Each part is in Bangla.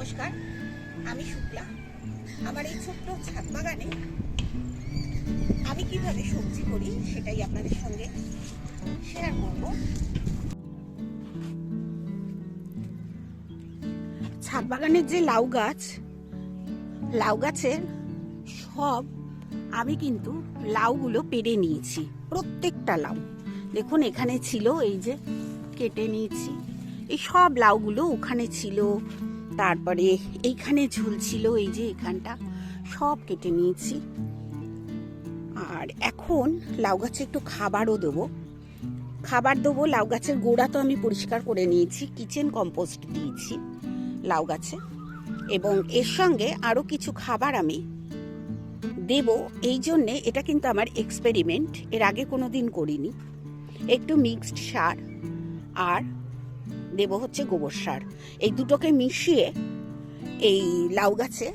নমস্কার, আমি শুক্লা। আমার এই ছোট্ট ছাদ বাগানে আমি কীভাবে সবজি করি সেটাই আপনাদের সঙ্গে শেয়ার করব। ছাদ বাগানের যে লাউ গাছ, লাউ গাছের সব আমি কিন্তু লাউগুলো পেরে নিয়েছি, প্রত্যেকটা লাউ। দেখুন, এখানে ছিল এই যে কেটে নিয়েছি, এই সব লাউগুলো ওখানে ছিল তারপরে এইখানে ঝুলছিল এই যে এখানটা, সব কেটে নিয়েছি। আর এখন লাউ গাছে একটু খাবারও দেবো। খাবার দেবো, লাউ গাছের গোড়া তো আমি পরিষ্কার করে নিয়েছি কিচেন কম্পোস্ট দিয়েছি লাউ গাছে। এবং এর সঙ্গে আরও কিছু খাবার আমি দেব। এই জন্যে এটা কিন্তু আমার এক্সপেরিমেন্ট এর আগে কোনো দিন করিনি। একটু মিক্সড সার আর দেব হচ্ছে গোবর সার। এই দুটোকে মিশিয়ে এই লাউ গাছে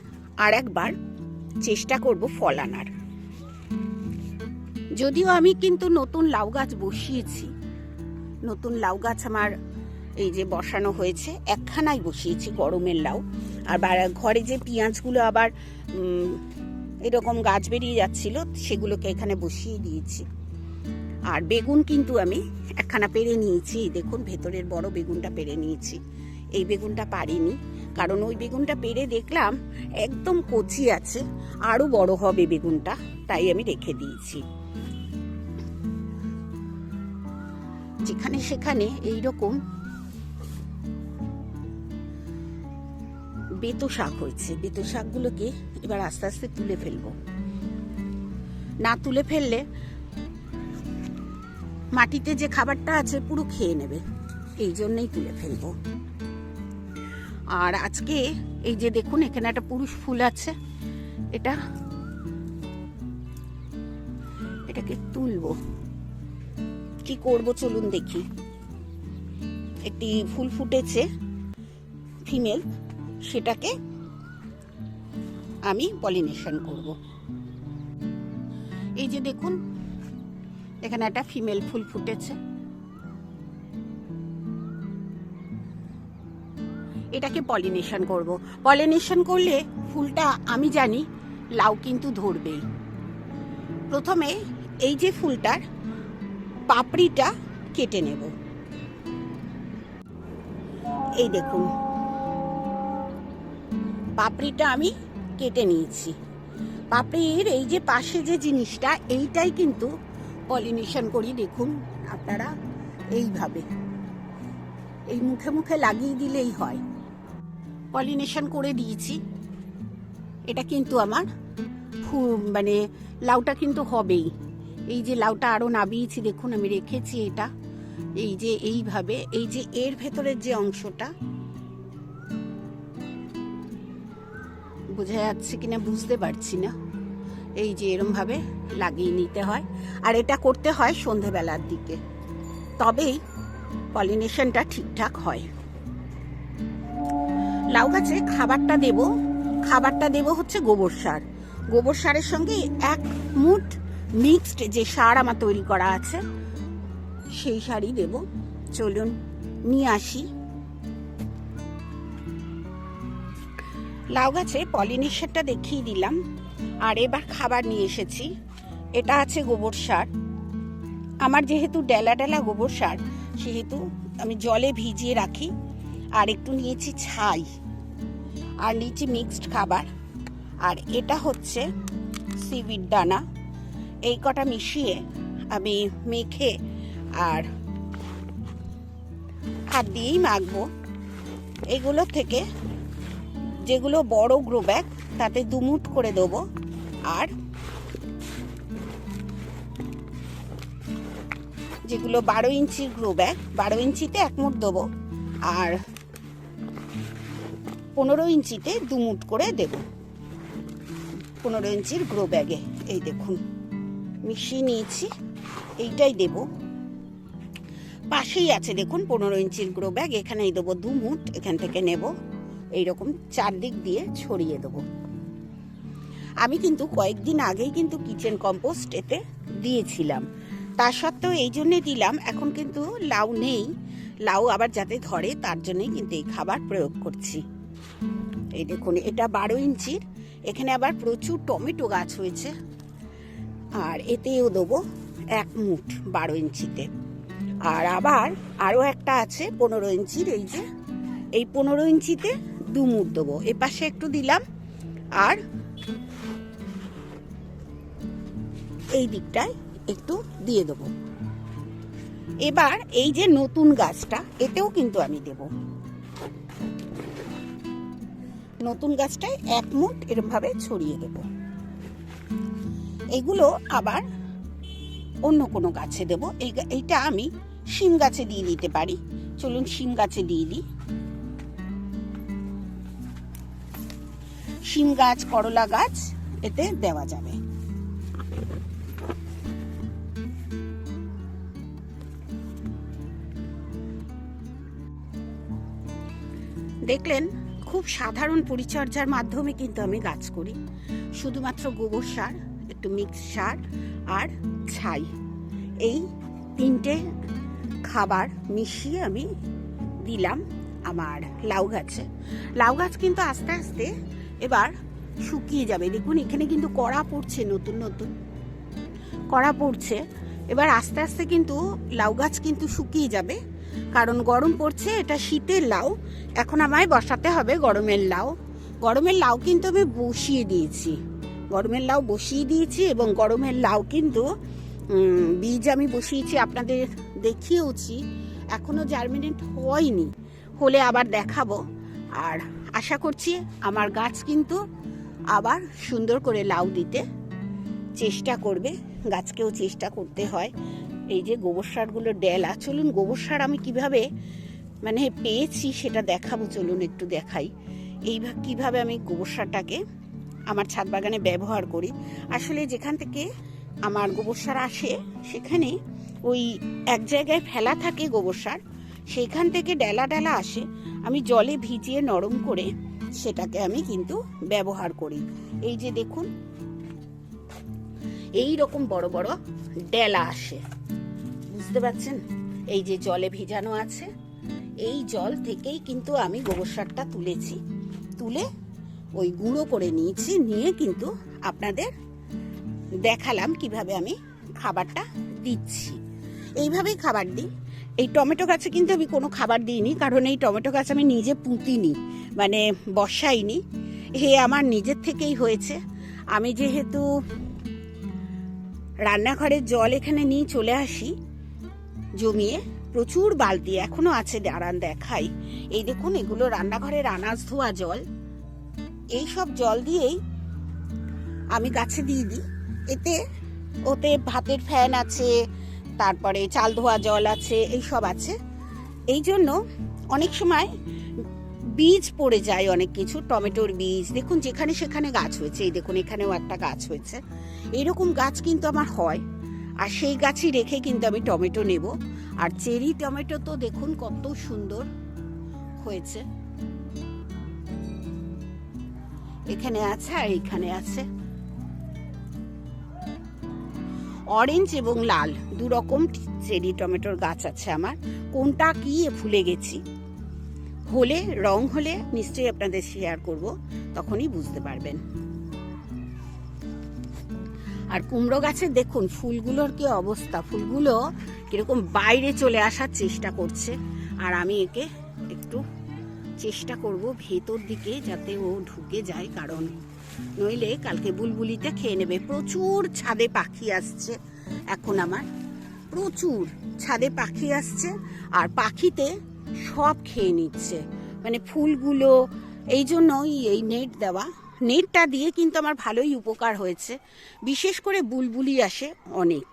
আর একবার চেষ্টা করব ফল আনার। যদিও আমি কিন্তু নতুন লাউ গাছ বসিয়েছি। নতুন লাউ গাছ আমার এই যে বসানো হয়েছে, একখানাই বসিয়েছি গরমের লাউ। আর ঘরে যে পেঁয়াজগুলো আবার এরকম গাছ বেরিয়ে যাচ্ছিল, সেগুলোকে এখানে বসিয়ে দিয়েছি। আর বেগুন কিন্তু আমি একখানা পেরে নিয়েছি। দেখুন, ভেতরের বড় বেগুনটা পেরে নিয়েছি। এই বেগুনটা পারিনি, কারণ ওই বেগুনটা পেরে দেখলাম একদম কচি আছে, আরও বড় হবে বেগুনটা, তাই আমি রেখে দিয়েছি। যেখানে সেখানে এই রকম বেতো শাক হয়েছে। বেতো শাকগুলোকে এবার আস্তে আস্তে তুলে ফেলব। না তুলে ফেললে মাটিতে যে খাবারটা আছে পুরো খেয়ে নেবে। এই জন্যই তুলে ফেলব। আর আজকে এই যে দেখুন, এখানে একটা পুরুষ ফুল আছে। এটা এটাকে তুলবো। কি করব চলুন দেখি। একটি ফুল ফুটেছে, ফিমেল। সেটাকে আমি পলিনেশন করব। এই যে দেখুন এখানে একটা ফিমেল ফুল ফুটেছে। এটাকে পলিনেশন করব। পলিনেশন করলে ফুলটা আমি জানি লাউ কিন্তু ধরবেই। প্রথমে এই যে ফুলটার পাপড়িটা কেটে নেব। এই দেখুন। পাপড়িটা আমি কেটে নিয়েছি। পাপড়ির এই যে পাশে যে জিনিসটা, এইটাই কিন্তু পলিনেশন করি, দেখুন আপনারা এইভাবে। এই মুখে মুখে লাগিয়ে দিলেই হয়। পলিনেশন করে দিয়েছি। এটা কিন্তু আমার মানে লাউটা কিন্তু হবেই। এই যে লাউটা আরও নাবিয়েছি, দেখুন আমি রেখেছি এটা। এই যে এইভাবে, এই যে এর ভেতরের যে অংশটা, বোঝা যাচ্ছে কিনা, বুঝতে পারছি না। এই যে এরমভাবে লাগিয়ে নিতে হয়। আর এটা করতে হয় সন্ধেবেলার দিকে। তবেই পলিনেশনটা ঠিকঠাক হয়। লাউ গাছে খাবারটা দেব। খাবারটা দেব হচ্ছে গোবর সার। গোবর সারের সঙ্গে এক মুঠ মিক্সড যে সার আমার তৈরি করা আছে, সেই সারই দেব। চলুন, নিয়ে আসি। লাউ গাছে পলিনেশনটা দেখিয়ে দিলাম। আর এবার খাবার নিয়ে এসেছি। এটা আছে গোবর সার। আমার যেহেতু ডেলা ডেলা গোবর সার, সেহেতু আমি জলে ভিজিয়ে রাখি। আর একটু নিয়েছি ছাই আর নিয়েছি মিক্সড খাবার। আর এটা হচ্ছে সিভিড দানা। এই কটা মিশিয়ে আমি মেখে আর হাত দিয়েই মাখবো। এগুলো থেকে যেগুলো বড় গ্রো ব্যাগ তাতে দুমুট করে দেবো। আর যেগুলো বারো ইঞ্চির গ্রো ব্যাগ, বারো ইঞ্চিতে এক মুঠ দেবো। আর পনেরো ইঞ্চিতে দুমুট করে দেব। পনেরো ইঞ্চির গ্রো ব্যাগে, এই দেখুন। মিশিয়ে নিয়েছি, এইটাই দেব। পাশেই আছে, দেখুন, পনেরো ইঞ্চির গ্রো ব্যাগ। এখানেই দেবো দু মুঠ এখান থেকে নেব। এইরকম চারদিক দিয়ে ছড়িয়ে দেবো। আমি কিন্তু কয়েকদিন আগেই কিন্তু কিচেন কম্পোস্ট এতে দিয়েছিলাম। তা সত্ত্বেও এই জন্যে দিলাম, এখন কিন্তু লাউ নেই। লাউ আবার যাতে ধরে, তার জন্যই কিন্তু এই খাবার প্রয়োগ করছি। এই দেখুন, এটা বারো ইঞ্চির, এখানে আবার প্রচুর টমেটো গাছ হয়েছে। আর এতেও দেবো এক মুঠ বারো ইঞ্চিতে। আর আবার আরও একটা আছে পনেরো ইঞ্চির, এই যে, এই পনেরো ইঞ্চিতে দু মুঠ দেবো। এ পাশে একটু দিলাম, আর এই দিকটায় একটু দিয়ে দেবো। এবার এই যে নতুন গাছটা, এতেও কিন্তু আমি দেব। নতুন গাছটায় এক মুঠ এরমভাবে ছড়িয়ে দেব। এগুলো আবার অন্য কোনো গাছে দেব। এই এইটা আমি শিম গাছে দিয়ে দিতে পারি। চলুন শিম গাছে দিয়ে দিই। শিম গাছ, করলা গাছ এতে দেওয়া যাবে। দেখলেন, খুব সাধারণ পরিচর্যার মাধ্যমে কিন্তু আমি গাছ করি। শুধুমাত্র গোবর সার, একটু মিক্স সার আর ছাই। এই তিনটে খাবার মিশিয়ে আমি দিলাম আমার লাউ গাছে। লাউ গাছ কিন্তু আস্তে আস্তে এবার শুকিয়ে যাবে। দেখুন, এখানে কিন্তু কড়া পড়ছে নতুন নতুন। কড়া পড়ছে। এবার আস্তে আস্তে কিন্তু লাউ গাছ কিন্তু শুকিয়ে যাবে। কারণ গরম পড়ছে, এটা শীতের লাউ। এখন আমায় বসাতে হবে গরমের লাউ। গরমের লাউ কিন্তু আমি বসিয়ে দিয়েছি। গরমের লাউ বসিয়ে দিয়েছি এবং গরমের লাউ কিন্তু বীজ আমি বসিয়েছি, আপনাদের দেখিয়েওছি। এখনও জার্মিনেট হয়নি। হলে আবার দেখাবো। আর আশা করছি আমার গাছ কিন্তু আবার সুন্দর করে লাউ দিতে চেষ্টা করবে। গাছকেও চেষ্টা করতে হয়। এই যে গোবর সারগুলো ডেলা, চলুন গোবর সার আমি কীভাবে মানে পেয়েছি সেটা দেখাবো, চলুন একটু দেখাই। এইভাবে কীভাবে আমি গোবর সারটাকে আমার ছাদ বাগানে ব্যবহার করি। আসলে যেখান থেকে আমার গোবর সার আসে, সেখানে ওই এক জায়গায় ফেলা থাকে গোবর সার। সেখান থেকে ডেলা ডেলা আসে, আমি জলে ভিজিয়ে নরম করে সেটাকে আমি কিন্তু ব্যবহার করি। এই যে দেখুন, এই রকম বড় বড় ডেলা আসে। বুঝতে পারছেন? এই যে জলে ভিজানো আছে, এই জল থেকেই কিন্তু আমি গোবর সারটা তুলেছি। তুলে ওই গুঁড়ো করে নিয়েছি, নিয়ে কিন্তু আপনাদের দেখালাম কীভাবে আমি খাবারটা দিচ্ছি। এইভাবেই খাবার দিই। এই টমেটো গাছে কিন্তু আমি কোনো খাবার দিইনি, কারণ এই টমেটো গাছ আমি নিজে পুঁতিনি মানে বসাইনি। হে আমার নিজের থেকেই হয়েছে। আমি যেহেতু রান্নাঘরের জল এখানে নিয়ে চলে আসি জমিয়ে, প্রচুর বালতি এখনও আছে দাঁড়ান দেখাই। এই দেখুন, এগুলো রান্নাঘরের আনাজ ধোয়া জল। এই সব জল দিয়েই আমি গাছে দিয়ে দিই। এতে, ওতে ভাতের ফ্যান আছে তারপরে চাল ধোয়া জল আছে, এই সব আছে। এই জন্য অনেক সময় বীজ পড়ে যায় অনেক কিছু, টমেটোর বীজ। দেখুন, যেখানে সেখানে গাছ হয়েছে, এই দেখুন, এখানেও একটা গাছ হয়েছে। এরকম গাছ কিন্তু আমার হয়, আর সেই গাছই রেখে কিন্তু আমি টমেটো নেব। আর চেরি টমেটো তো দেখুন, কত সুন্দর হয়েছে। এখানে আছে আর এখানে আছে। অরেঞ্জ এবং লাল। দু রকম চেরি টমেটোর গাছ আছে আমার। কোনটা কি ভুলে গেছি। হলে, রং হলে নিশ্চয়ই আপনাদের শেয়ার করব, তখনই বুঝতে পারবেন। আর কুমড়ো গাছের দেখুন, ফুলগুলোর কি অবস্থা। ফুলগুলো কীরকম বাইরে চলে আসার চেষ্টা করছে। আর আমি একে একটু চেষ্টা করব ভেতর দিকে যাতে ও ঢুকে যায়, কারণ নইলে কালকে বুলবুলিতে খেয়ে নেবে। প্রচুর ছাদে পাখি আসছে। এখন আমার প্রচুর ছাদে পাখি আসছে আর পাখিতে সব খেয়ে নিচ্ছে। মানে ফুলগুলো, এই জন্যই এই নেট দেওয়া। নেটটা দিয়ে কিন্তু আমার ভালোই উপকার হয়েছে। বিশেষ করে বুলবুলি আসে অনেক।